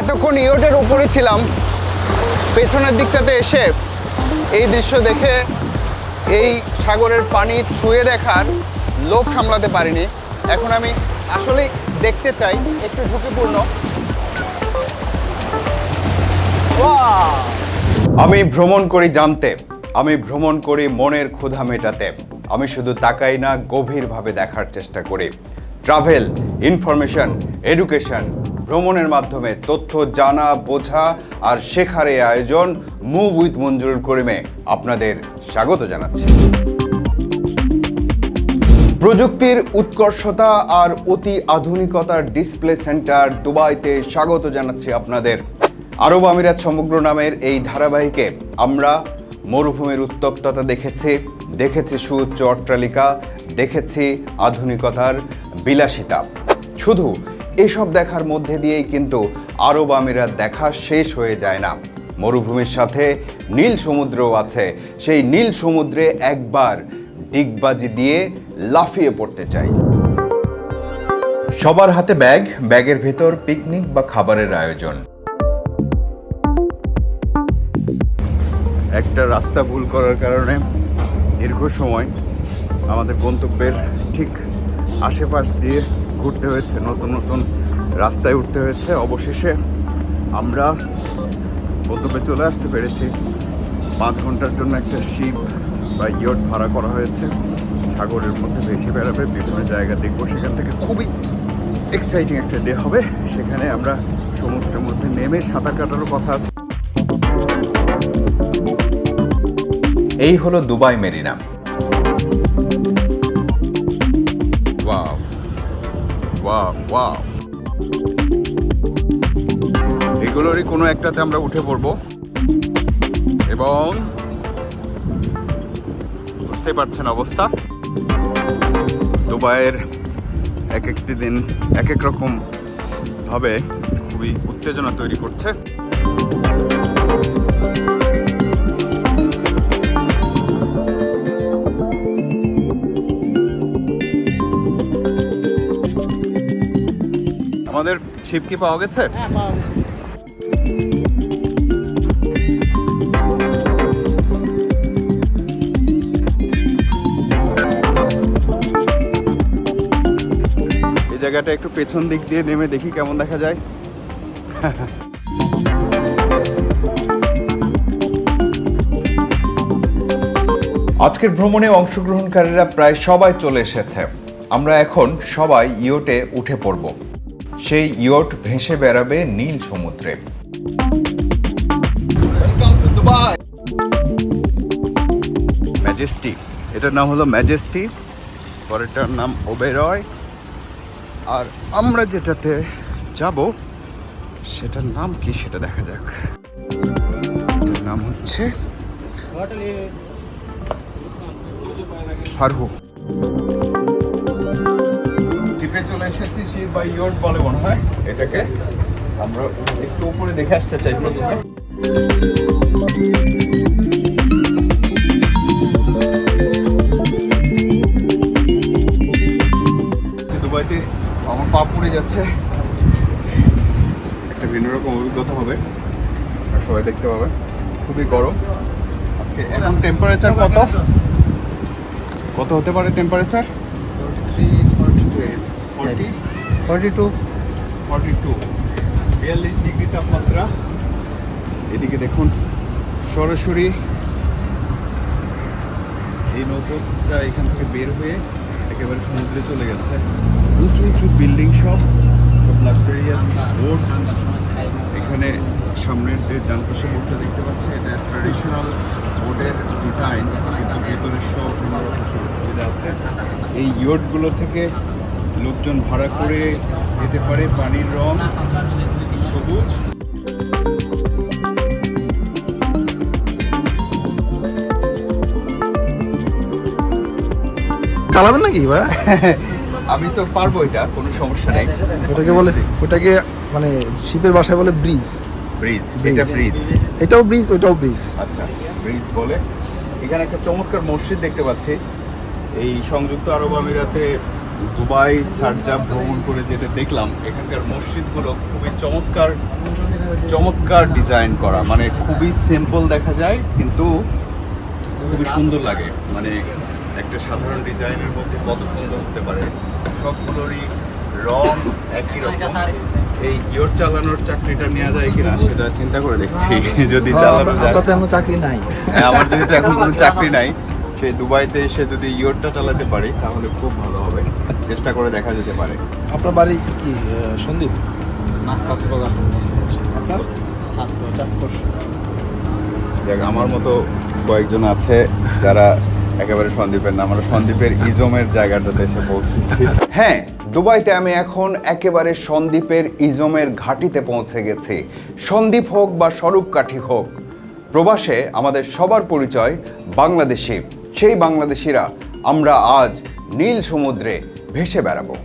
এতক্ষণ ইয়টের উপরে ছিলাম, পেছনের দিকটাতে এসে এই দৃশ্য দেখে এই সাগরের পানি ছুঁয়ে দেখার লোভ সামলাতে পারিনি। এখন আমি আসলেই দেখতে চাই, একটু ঝুঁকিপূর্ণ! আমি ভ্রমণ করি জানতে, আমি ভ্রমণ করি মনের ক্ষুধা মেটাতে, আমি শুধু তাকাই না, গভীরভাবে দেখার চেষ্টা করি। ট্রাভেল, ইনফরমেশন, এডুকেশন ভ্রমণের মাধ্যমে তথ্য জানা, বোঝা আর শেখার এই আয়োজন মুভ উইথ মঞ্জুরুল করিমে আপনাদের স্বাগত জানাচ্ছি। প্রযুক্তির উৎকর্ষতা আর অতি আধুনিকতার ডিসপ্লে সেন্টার দুবাইতে স্বাগত জানাচ্ছি আপনাদের। আরব আমিরাত সমগ্র নামের এই ধারাবাহিকে আমরা মরুভূমির উত্তপ্ততা দেখেছি দেখেছি সুউচ্চ অট্টালিকা, দেখেছি আধুনিকতার বিলাসিতা। শুধু এসব দেখার মধ্যে দিয়েই কিন্তু আরব আমিরাত দেখা শেষ হয়ে যায় না। মরুভূমির সাথে নীল সমুদ্রও আছে। সেই নীল সমুদ্রে একবার ডিগবাজি দিয়ে লাফিয়ে পড়তে চাই। সবার হাতে ব্যাগ, ব্যাগের ভেতর পিকনিক বা খাবারের আয়োজন। একটা রাস্তা ভুল করার কারণে দীর্ঘ সময় আমাদের গন্তব্যের ঠিক আশেপাশ দিয়ে ঘুরতে হয়েছে, নতুন নতুন রাস্তায় উঠতে হয়েছে। অবশেষে আমরা গন্তব্যে চলে আসতে পেরেছি। পাঁচ ঘণ্টার জন্য একটা শিপ বা ইয়ট ভাড়া করা হয়েছে। সাগরের মধ্যে ভেসে বেড়াবে বিভিন্ন জায়গা দেখব। সেখান থেকে খুবই এক্সাইটিং একটা ডে হবে। সেখানে আমরা সমুদ্রের মধ্যে নেমে সাঁতার কাটারও কথা আছে। এই হলো দুবাই মেরিনা। ওয়াও ওয়াও এগুলোরই কোনো একটাতে আমরা উঠে পড়ব। এবং বুঝতে পারছেন অবস্থা। দুবাইয়ের এক একটি দিন এক এক রকম ভাবে খুবই উত্তেজনা তৈরি করছে। ছিপ কি পাওয়া গেছে? এই জায়গাটা একটু পেছন দিক দিয়ে নেমে দেখি কেমন দেখা যায়। আজকের ভ্রমণে অংশগ্রহণকারীরা প্রায় সবাই চলে এসেছে। আমরা এখন সবাই ইয়োটে উঠে পড়ব। সেই ইয়ট ভেসে বেড়াবে নীল সমুদ্রে। ম্যাজেস্টি এটার নাম হলো ম্যাজেস্টি পরেরটার নাম ওবেরয় আর আমরা যেটাতে যাব সেটার নাম কি সেটা দেখা যাক। এটার নাম হচ্ছে ফারহু। এসেছি শিব বা ইয়ট বলে মনে হয়। এটাকে আমরা একটু উপরে দেখে আসতে চাই প্রথমে। দুবাইতে আমার পা পুড়ে যাচ্ছে। একটা ভিন্ন রকম অভিজ্ঞতা হবে। সবাই দেখতে পাবে খুবই গরম। আজকে এখন টেম্পারেচার কত? কত হতে পারে temperature forty two forty two বিয়াল্লিশ ডিগ্রি তাপমাত্রা এদিকে দেখুন সরাসরি এই নৌকোটা এখান থেকে বের হয়ে একেবারে সমুদ্রে চলে গেছে। উঁচু উঁচু বিল্ডিং সব সব লাক্সারিয়াস বোট এখানে সামনের যে ডানপাশে বোটটা দেখতে পাচ্ছি এটা ট্র্যাডিশনাল বোটের ডিজাইন কিন্তু ভেতরে সব বিভিন্ন রকম সুযোগ সুবিধা আছে। এই ইয়টগুলো থেকে লোকজন ভাড়া করে যেতে পারে পানির রং সবুজ। চালাবেন নাকি ভাই? আমি তো পারব এটা কোনো সমস্যা নেই। ওটাকে বলে ওটাকে মানে শিপের বাসায় বলে ব্রিজ ব্রিজ। এটা ব্রিজ। এটাও ব্রিজ ওটাও ব্রিজ। আচ্ছা ব্রিজ বলে। এখানে একটা চমৎকার মসজিদ দেখতে পাচ্ছি। এই সংযুক্ত আরব আমিরাতে দুবাই সারজা ভ্রমণ করে যেটা দেখলাম এখানকার মসজিদগুলো খুবই চমৎকার চমৎকার ডিজাইন করা। মানে খুবই সিম্পল দেখা যায় কিন্তু খুবই সুন্দর লাগে। মানে একটা সাধারণ ডিজাইনের মধ্যে কত সুন্দর হতে পারে সবগুলোরই রং একই রকম। এই ইয়োর চালানোর চাকরিটা নেওয়া যায় কিনা সেটা চিন্তা করে দেখছি যদি চালানো যায়। চাকরি নাই। হ্যাঁ, আমার যেহেতু এখন কোনো চাকরি নাই সেই দুবাইতে এসে যদি ইয়োরটা চালাতে পারি তাহলে খুব ভালো হবে। চেষ্টা করে দেখা যেতে পারে। আপনার বাড়ি কি সন্দীপ? না কক্সবাজার। আপনার? চাঁদপুর। দেখ আমার মতো কয়েকজন আছে যারা একেবারে সন্দীপের না আমরা সন্দীপের ইজমের জায়গাটাতে এসে পৌঁছেছি। হ্যাঁ দুবাইতে আমি এখন একেবারে সন্দীপের ইজমের ঘাটিতে পৌঁছে গেছি। সন্দীপ হোক বা স্বরূপকাঠি হোক প্রবাসে আমাদের সবার পরিচয় বাংলাদেশি। সেই বাংলাদেশিরা আমরা আজ নীল সমুদ্রে ভেসে বেড়াবো।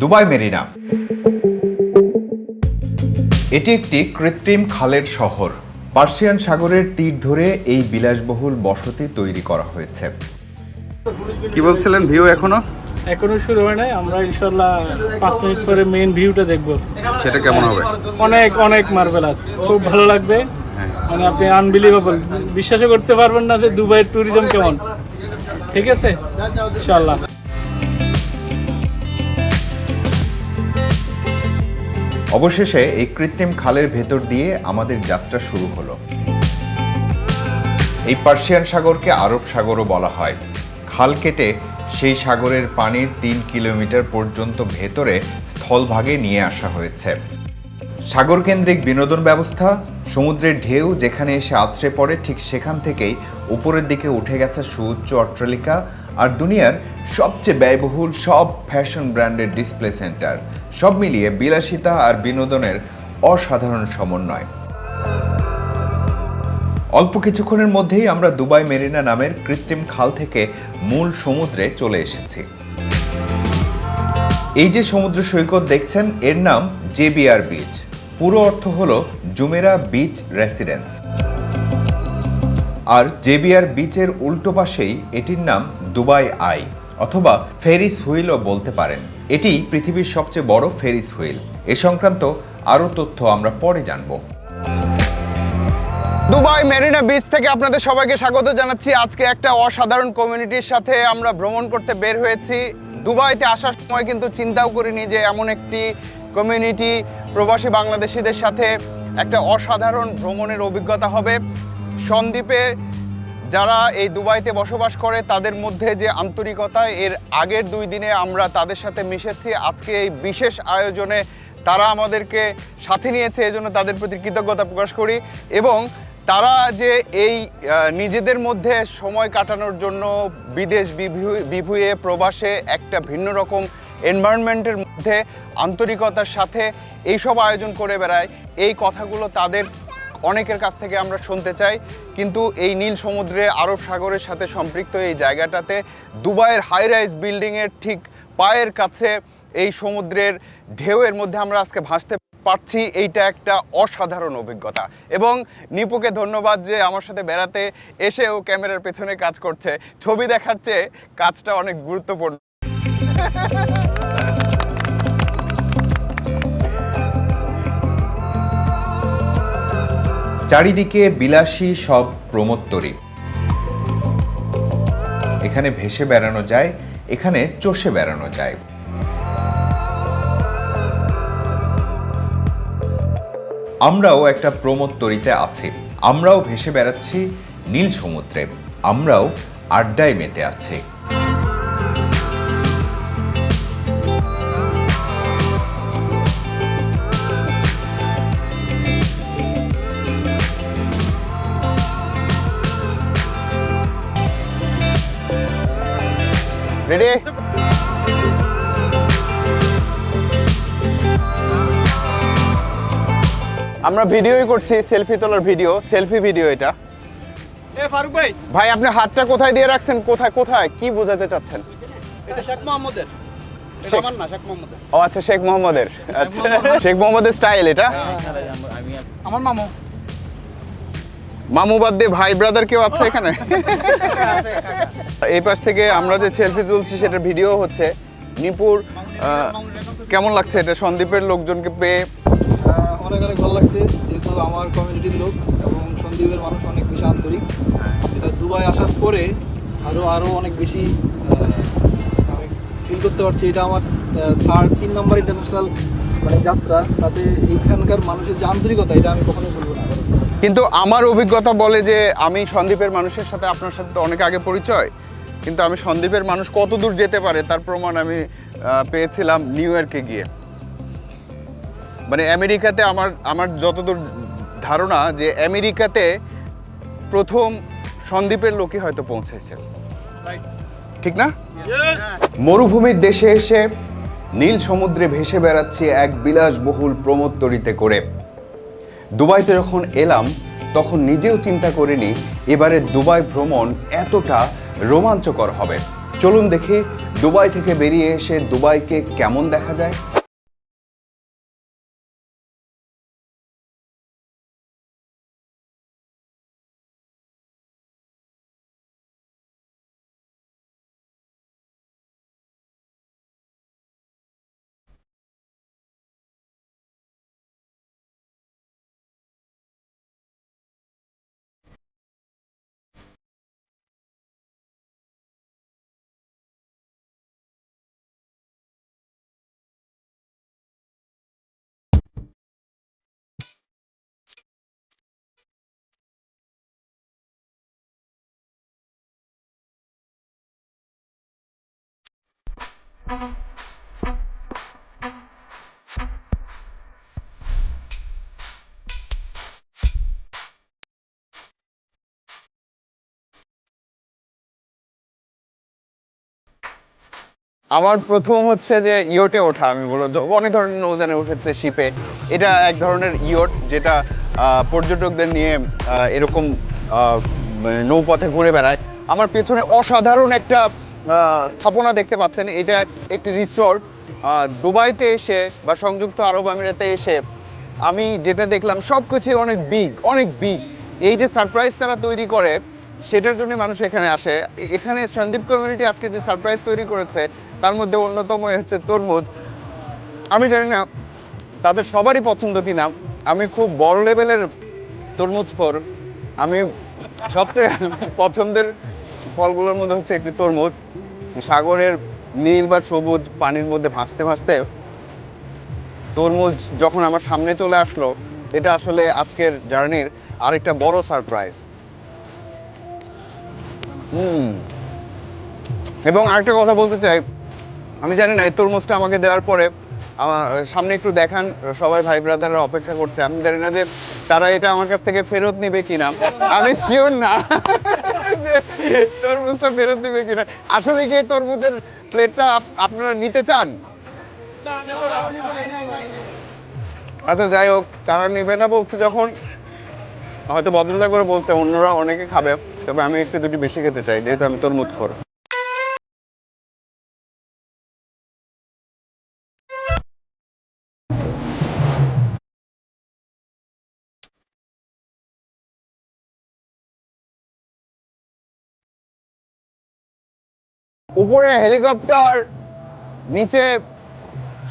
Dubai Marina. এটি একটি কৃত্রিম খালের শহর। পার্সিয়ান সাগরের তীর ধরে এই বিলাসবহুল বসতি তৈরি করা হয়েছে। কি বলছিলেন ভিউ এখনও? এখনও শুরু হয় নাই। আমরা ইনশাল্লাহ পাঁচ মিনিট পরে মেইন ভিউটা দেখব। সেটা কেমন হবে? অনেক অনেক মার্বেল আছে। খুব ভালো লাগবে। হ্যাঁ। মানে আপনি আনবিলিভেবল বিশ্বাসও করতে পারবেন না যে দুবাইয়ের ট্যুরিজম কেমন। ঠিক আছে? ইনশাল্লাহ। অবশেষে এই কৃত্রিম খালের ভেতর দিয়ে আমাদের যাত্রা শুরু হলো। এই পার্সিয়ান সাগরকে আরব সাগরও বলা হয়। খাল কেটে সেই সাগরের পানির তিন কিলোমিটার পর্যন্ত ভেতরে স্থলভাগে নিয়ে আসা হয়েছে। সাগরকেন্দ্রিক বিনোদন ব্যবস্থা, সমুদ্রের ঢেউ যেখানে এসে আছড়ে পড়ে, ঠিক সেখান থেকেই উপরের দিকে উঠে গেছে সুউচ্চ অট্টালিকা আর দুনিয়ার সবচেয়ে ব্যয়বহুল সব ফ্যাশন ব্র্যান্ডের ডিসপ্লে সেন্টার। সব মিলিয়ে বিলাসিতা আর বিনোদনের অসাধারণ সমন্বয়। অল্প কিছুক্ষণের মধ্যেই আমরা দুবাই মেরিনা নামের কৃত্রিম খাল থেকে মূল সমুদ্রে চলে এসেছি। এই যে সমুদ্র সৈকত দেখছেন, এর নাম জেবিআর বিচ। পুরো অর্থ হল জুমেরা বিচ রেসিডেন্স। আর জেবিআর বিচের উল্টো পাশেই এটির নাম দুবাই আই, অথবা ফেরিস হুইলও বলতে পারেন। এটি পৃথিবীর সবচেয়ে বড় ফেরিস হুইল। এ সংক্রান্ত আরও তথ্য আমরা পরে জানব। দুবাই মেরিনা বিচ থেকে আপনাদের সবাইকে স্বাগত জানাচ্ছি। আজকে একটা অসাধারণ কমিউনিটির সাথে আমরা ভ্রমণ করতে বের হয়েছি। দুবাইতে আসার সময় কিন্তু চিন্তাও করিনি যে এমন একটি কমিউনিটি প্রবাসী বাংলাদেশিদের সাথে একটা অসাধারণ ভ্রমণের অভিজ্ঞতা হবে। সন্দ্বীপে যারা এই দুবাইতে বসবাস করে, তাদের মধ্যে যে আন্তরিকতা, এর আগের দুই দিনে আমরা তাদের সাথে মিশেছি। আজকে এই বিশেষ আয়োজনে তারা আমাদেরকে সাথে নিয়েছে, এজন্য তাদের প্রতি কৃতজ্ঞতা প্রকাশ করি। এবং তারা যে এই নিজেদের মধ্যে সময় কাটানোর জন্য বিদেশ বিভু- বিভুয়ে, প্রবাসে একটা ভিন্ন রকম এনভায়রনমেন্টের মধ্যে আন্তরিকতার সাথে এইসব আয়োজন করে বেড়ায়। এই কথাগুলো তাদের অনেকের কাছ থেকে আমরা শুনতে চাই। কিন্তু এই নীল সমুদ্রে আরব সাগরের সাথে সম্পৃক্ত এই জায়গাটাতে দুবাইয়ের হাই রাইজ বিল্ডিংয়ের ঠিক পায়ের কাছে এই সমুদ্রের ঢেউয়ের মধ্যে আমরা আজকে ভাসতে পারছি এইটা একটা অসাধারণ অভিজ্ঞতা। এবং নিপুকে ধন্যবাদ যে আমার সাথে বেড়াতে এসেও ক্যামেরার পেছনে কাজ করছে। ছবি দেখার চেয়ে কাজটা অনেক গুরুত্বপূর্ণ। চারিদিকে বিলাসী সব প্রমোত্তরী। এখানে ভেসে বেড়ানো যায়, এখানে চষে বেড়ানো যায়। আমরাও একটা প্রমোদ প্রমোত্তরিতে আছি। আমরাও ভেসে বেড়াচ্ছি নীল সমুদ্রে। আমরাও আড্ডায় মেতে আছি। রেডি আমরা ভিডিওই করছি সেলফি তোলার ভিডিও সেলফি ভিডিও এটা। এ ফারুক ভাই। ভাই আপনি হাতটা কোথায় দিয়ে রাখছেন? কোথায় কোথায়? কি বোঝাতে চাচ্ছেন? এটা শেখ মোহাম্মদের। এটা শেখ- আমার না শেখ মোহাম্মদের। ও আচ্ছা শেখ মোহাম্মদের। আচ্ছা শেখ মোহাম্মদের স্টাইল এটা। আমার মামু। মামু বাদ দিয়ে ভাই ব্রাদার কেউ আছে এখানে? এই পাশ থেকে আমরা যে সেলফি তুলছি সেটা ভিডিও হচ্ছে নিপুর কেমন লাগছে এটা? সন্দীপের লোকজনকে পেয়ে অনেক অনেক ভালো লাগছে, যেহেতু আমার কমিউনিটির লোক এবং সন্দীপের মানুষ অনেক বেশি আন্তরিক। এটা দুবাই আসার পরে আরও আরও অনেক বেশি আমি ফিল করতে পারছি। এটা আমার থার্ড তিন নম্বর ইন্টারন্যাশনাল মানে যাত্রা। তাতে এইখানকার মানুষের যে আন্তরিকতা, এটা আমি কখনোই বলব না। কিন্তু আমার অভিজ্ঞতা বলে যে আমি সন্দীপের মানুষের সাথে আপনার সাথে তো অনেক আগে পরিচয়, কিন্তু আমি সন্দীপের মানুষ কত দূর যেতে পারে তার প্রমাণ আমি পেয়েছিলাম নিউ ইয়র্কে গিয়ে। মানে আমেরিকাতে আমার আমার যতদূর ধারণা যে আমেরিকাতে প্রথম সন্দীপের লোকই হয়তো পৌঁছেছে ঠিক না? মরুভূমির দেশে এসে নীল সমুদ্রে ভেসে বেড়াচ্ছি এক বিলাসবহুল প্রমোত্তরিতে করে। দুবাইতে যখন এলাম তখন নিজেও চিন্তা করিনি এবারে দুবাই ভ্রমণ এতটা রোমাঞ্চকর হবে। চলুন দেখি দুবাই থেকে বেরিয়ে এসে দুবাইকে কেমন দেখা যায়। আমার প্রথম হচ্ছে যে ইয়টে ওঠা, আমি মূলত অনেক ধরনের নৌজানে উঠেছে শিপে। এটা এক ধরনের ইয়ট যেটা পর্যটকদের নিয়ে এরকম মানে নৌপথে ঘুরে বেড়ায়। আমার পেছনে অসাধারণ একটা স্থাপনা দেখতে পাচ্ছেন। এটা একটি রিসোর্ট দুবাইতে এসে বা সংযুক্ত আরব আমিরাতে এসে আমি যেটা দেখলাম সব কিছু অনেক বিগ অনেক বিগ এই যে সারপ্রাইজ তারা তৈরি করে, সেটার জন্য মানুষ এখানে আসে। এখানে সন্দীপ কমিউনিটি আজকে যে সারপ্রাইজ তৈরি করেছে, তার মধ্যে অন্যতম হচ্ছে তরমুজ। আমি জানি না তাদের সবারই পছন্দ কিনা। আমি খুব বড় লেভেলের তরমুজ খোর। আমি সবচেয়ে পছন্দের ফলগুলোর মধ্যে হচ্ছে একটি তরমুজ। সাগরের নীল বা সবুজ পানির মধ্যে ভাসতে ভাসতে তরমুজ যখন আমার সামনে চলে আসলো, এটা আসলে আজকের জার্নির আরেকটা বড় সারপ্রাইজ এবং আরেকটা কথা বলতে চাই, আমি জানি না এই তরমুজটা আমাকে দেওয়ার পরে আমার সামনে একটু দেখান, সবাই ভাই ব্রাদাররা অপেক্ষা করছে। আমি জানি না যে তারা এটা আমার কাছ থেকে ফেরত নেবে কিনা। আমি শিওর না। তরমুজটা ফেরত দিবে কিনা? আসলে কি তরমুজের প্লেটটা আপনারা নিতে চান? আচ্ছা যাই হোক, তারা নেবে না বলছে যখন। হয়তো বদলতা করে বলছে, অন্যরা অনেকে খাবে, তবে আমি একটু দুটি বেশি খেতে চাই, যেহেতু আমি তরমুজ খোর। উপরে হেলিকপ্টার, নিচে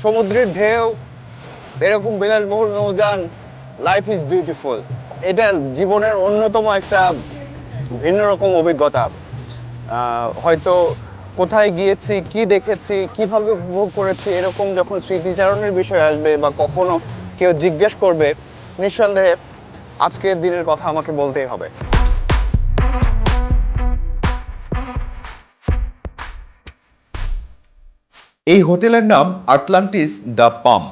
সমুদ্রের ঢেউ, এরকম বিলাসবহুল নৌযান লাইফ ইজ বিউটিফুল এটা জীবনের অন্যতম একটা ভিন্ন রকম অভিজ্ঞতা। হয়তো কোথায় গিয়েছি, কি দেখেছি, কীভাবে উপভোগ করেছি, এরকম যখন স্মৃতিচারণের বিষয় আসবে বা কখনো কেউ জিজ্ঞেস করবে, নিঃসন্দেহে আজকের দিনের কথা আমাকে বলতেই হবে। এই হোটেলের নাম আটলান্টিস দ্য পাম।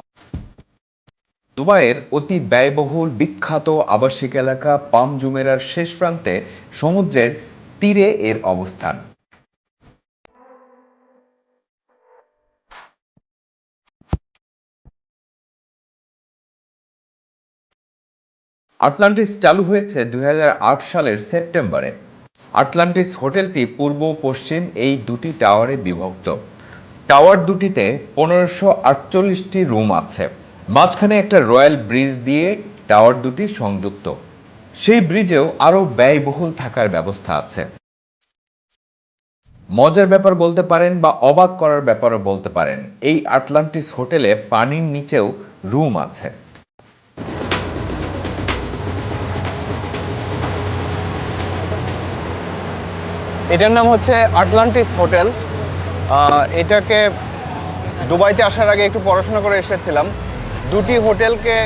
দুবাইয়ের অতি ব্যয়বহুল, বিখ্যাত আবাসিক এলাকা পাম জুমেরার শেষ প্রান্তে সমুদ্রের তীরে এর অবস্থান। আটলান্টিস চালু হয়েছে দু হাজার আট সালের সেপ্টেম্বরে। আটলান্টিস হোটেলটি পূর্ব পশ্চিম এই দুটি টাওয়ারে বিভক্ত। টাওয়ার দুটিতে পনেরোশো আটচল্লিশটি রুম আছে। মাঝখানে একটা রয়্যাল ব্রিজ দিয়ে টাওয়ার দুটি সংযুক্ত। সেই ব্রিজেও আরও ব্যয়বহুল থাকার ব্যবস্থা আছে। মজার ব্যাপার বলতে পারেন বা অবাক করার ব্যাপারও বলতে পারেন, এই আটলান্টিস হোটেলে পানির নিচেও রুম আছে। এটার নাম হচ্ছে আটলান্টিস হোটেল। এটাকে দুবাইতে আসার আগে একটু পড়াশোনা করে এসেছিলাম। দুটি হোটেলকে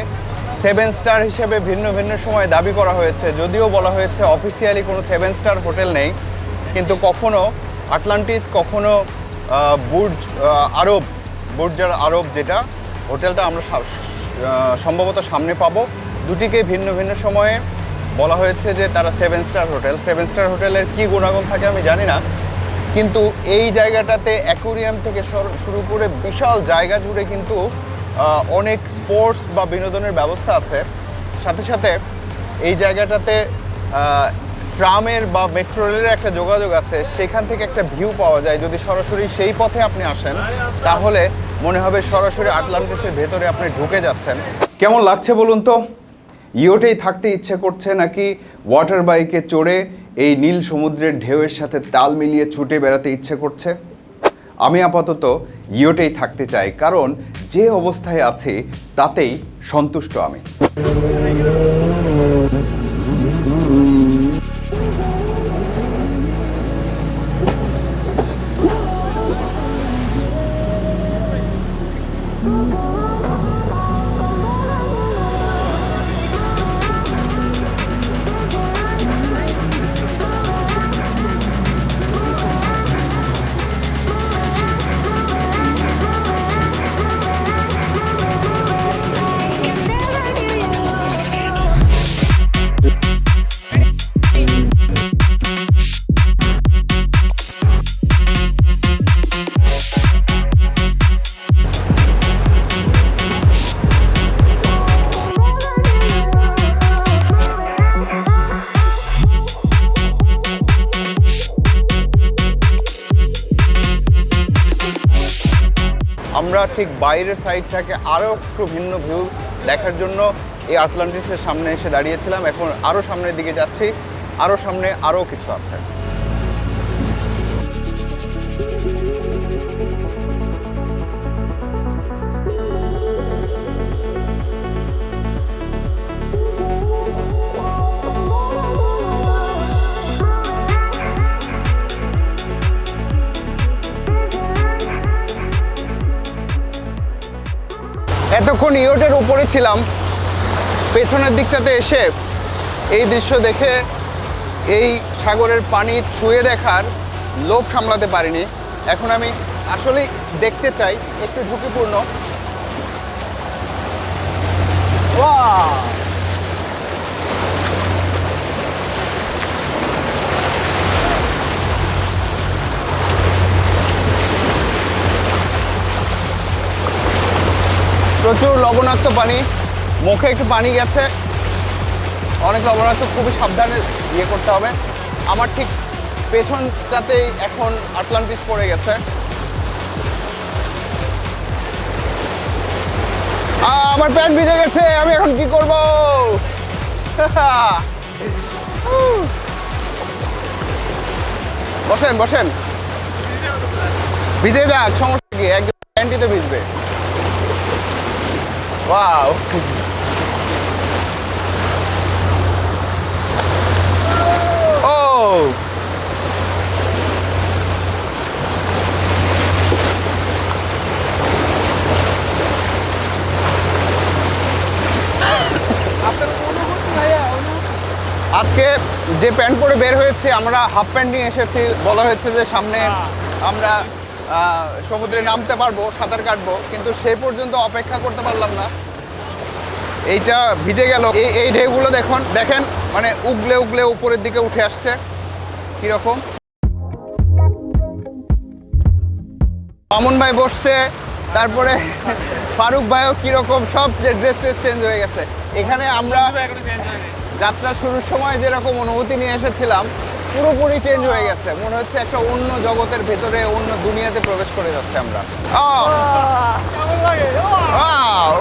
সেভেন স্টার হিসেবে ভিন্ন ভিন্ন সময় দাবি করা হয়েছে। যদিও বলা হয়েছে অফিসিয়ালি কোনো সেভেন স্টার হোটেল নেই, কিন্তু কখনো আটলান্টিস, কখনো বুর্জ আরব, বুর্জার আরব যেটা, হোটেলটা আমরা সম্ভবত সামনে পাবো। দুটিকে ভিন্ন ভিন্ন সময়ে বলা হয়েছে যে তারা seven star hotel. Seven star হোটেলের কী গুণাগুণ থাকে আমি জানি না কিন্তু এই জায়গাটাতে অ্যাকোরিয়াম থেকে শুরু করে বিশাল জায়গা জুড়ে কিন্তু অনেক স্পোর্টস বা বিনোদনের ব্যবস্থা আছে। সাথে সাথে এই জায়গাটাতে ট্রামের বা মেট্রো রেলের একটা যোগাযোগ আছে, সেখান থেকে একটা ভিউ পাওয়া যায়। যদি সরাসরি সেই পথে আপনি আসেন, তাহলে মনে হবে সরাসরি আটলান্টিসের ভেতরে আপনি ঢুকে যাচ্ছেন। কেমন লাগছে বলুন তো? ইয়োটেই থাকতে ইচ্ছে করছে নাকি ওয়াটার বাইকে চড়ে এই নীল সমুদ্রের ঢেউয়ের সাথে তাল মিলিয়ে ছুটে বেড়াতে ইচ্ছে করছে। আমি আপাতত ইয়োটেই থাকতে চাই, কারণ যে অবস্থায় আছি তাতেই সন্তুষ্ট আমি। আমরা ঠিক বাইরের সাইডটাকে আরও একটু ভিন্ন ভিউ দেখার জন্য এই আটলান্টিসের সামনে এসে দাঁড়িয়েছিলাম। এখন আরও সামনের দিকে যাচ্ছি। আরও সামনে আরও কিছু আছে। এতক্ষণ ইয়োটের উপরে ছিলাম। পেছনের দিকটাতে এসে এই দৃশ্য দেখে এই সাগরের পানি ছুঁয়ে দেখার লোভ সামলাতে পারিনি। এখন আমি আসলেই দেখতে চাই, একটু ঝুঁকিপূর্ণ। Wow! প্রচুর লবণাক্ত পানি। মুখে একটু পানি গেছে। অনেক লবণাক্ত, খুবই সাবধানে ইয়ে করতে হবে। আমার ঠিক পেছনটাতেই এখন আটলান্টিস পড়ে গেছে। আমার প্যান্ট ভিজে গেছে, আমি এখন কি করব? বসেন বসেন। ভিজে যাক, সমস্যা কি? একজন প্যান্টিতে ভিজবে। Wow. Oh. আজকে যে প্যান্ট পরে বের হয়েছে, আমরা হাফ প্যান্ট নিয়ে এসেছি বলা হয়েছে যে সামনে আমরা সমুদ্রে নামতে পারব সাঁতার কাটবো কিন্তু সে পর্যন্ত অপেক্ষা করতে পারলাম না। এইটা ভিজে গেল। এই এই ঢেউগুলো দেখুন দেখেন মানে উগলে উগলে উপরের দিকে উঠে আসছে। কীরকম? মামুন ভাই বসছে তারপরে ফারুক ভাইও কীরকম সব যে ড্রেস ট্রেস চেঞ্জ হয়ে গেছে। এখানে আমরা যাত্রা শুরুর সময় যেরকম অনুভূতি নিয়ে এসেছিলাম পুরোপুরি চেঞ্জ হয়ে গেছে। মনে হচ্ছে একটা অন্য জগতের ভেতরে অন্য দুনিয়াতে প্রবেশ করে যাচ্ছে আমরা। আহ!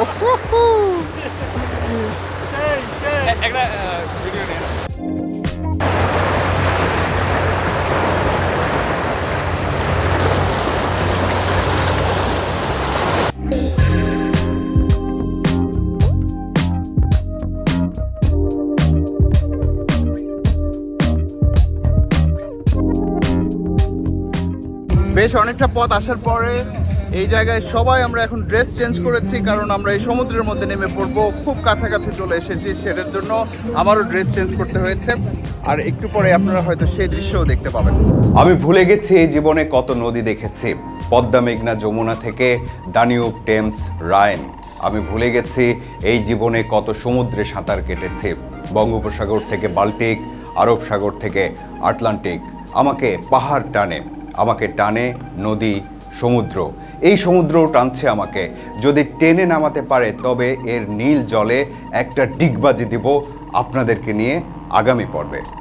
একটা বেশ অনেকটা পথ আসার পরে এই জায়গায় সবাই আমরা এখন ড্রেস চেঞ্জ করেছি, কারণ আমরা এই সমুদ্রের মধ্যে নেমে পড়ব, খুব কাছাকাছি চলে এসেছি সেটার জন্য আমারও ড্রেস চেঞ্জ করতে হয়েছে। আর একটু পরে আপনারা হয়তো সেই দৃশ্যও দেখতে পাবেন। আমি ভুলে গেছি এই জীবনে কত নদী দেখেছি। পদ্মা, মেঘনা, যমুনা থেকে দানিউব, টেমস রায়ন আমি ভুলে গেছি এই জীবনে কত সমুদ্রে সাঁতার কেটেছি। বঙ্গোপসাগর থেকে বাল্টিক আরব সাগর থেকে আটলান্টিক। আমাকে পাহাড় টানে। আমাকে টানে নদী, সমুদ্র। এই সমুদ্রও টানছে আমাকে। যদি টেনে নামাতে পারে, তবে এর নীল জলে একটা ডিগবাজি দিব আপনাদেরকে নিয়ে আগামী পর্বে।